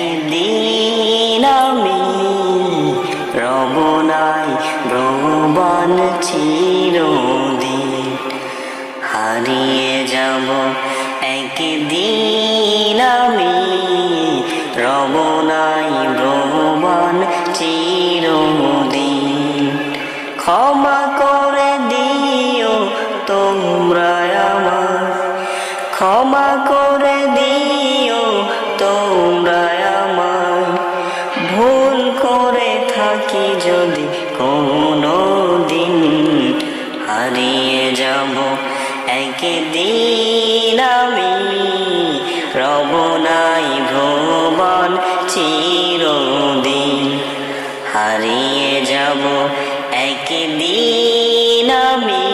একদিন আমি। রব নাই ভ্রমণ চিরদিন। হারিয়ে যাব একদিন আমি। রব নাই ভ্রমণ চিরদিন। ক্ষমা করে দিও তোমরা আমার। ক্ষমা করে দিও একদিন আমি রব নাই ভ্রমণ চিরদিন হারিয়ে যাব। একদিন আমি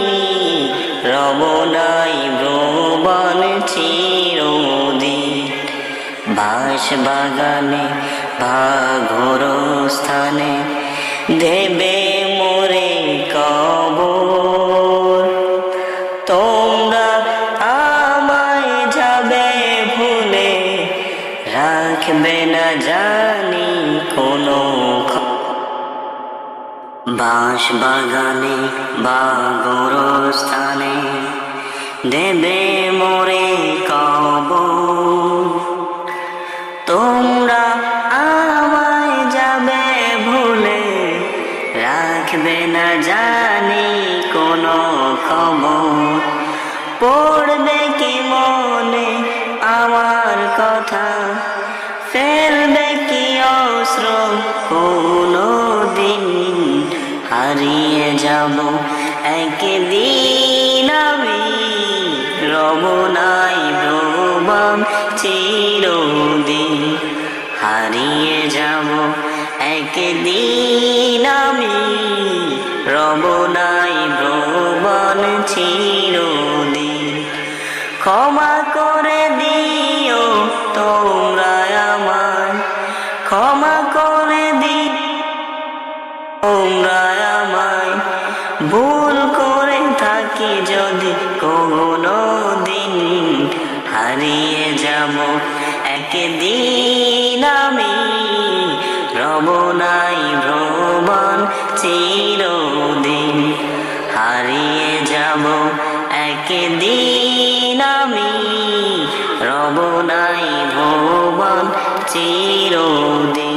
রব নাই ভ্রমণ চিরদিন বাস বাগানে বা স্থানে দেবে রাখবে না জানি কোনো বাঁশ বাগানে বা স্থানে দেবে মোরে কব তোমরা আমায় যাবে ভুলে রাখবে না জানি কোনো খবর। কোনো দিন হারিয়ে যাব। একদিন আমি রব নাই ভ্রমণ চিরদিন হারিয়ে যাব। একদিন আমি রব নাই ভ্রমণ চিরদিন ক্ষমা করে দিও ক্ষমা করে দি তোমরা আমায় ভুল করে থাকি যদি কোনো দিন। হারিয়ে যাব একদিন আমি। রব নাই ভ্রমণ চিরদিন। হারিয়ে যাব একদিন আমি। রব নাই ভুবন চিরদিন।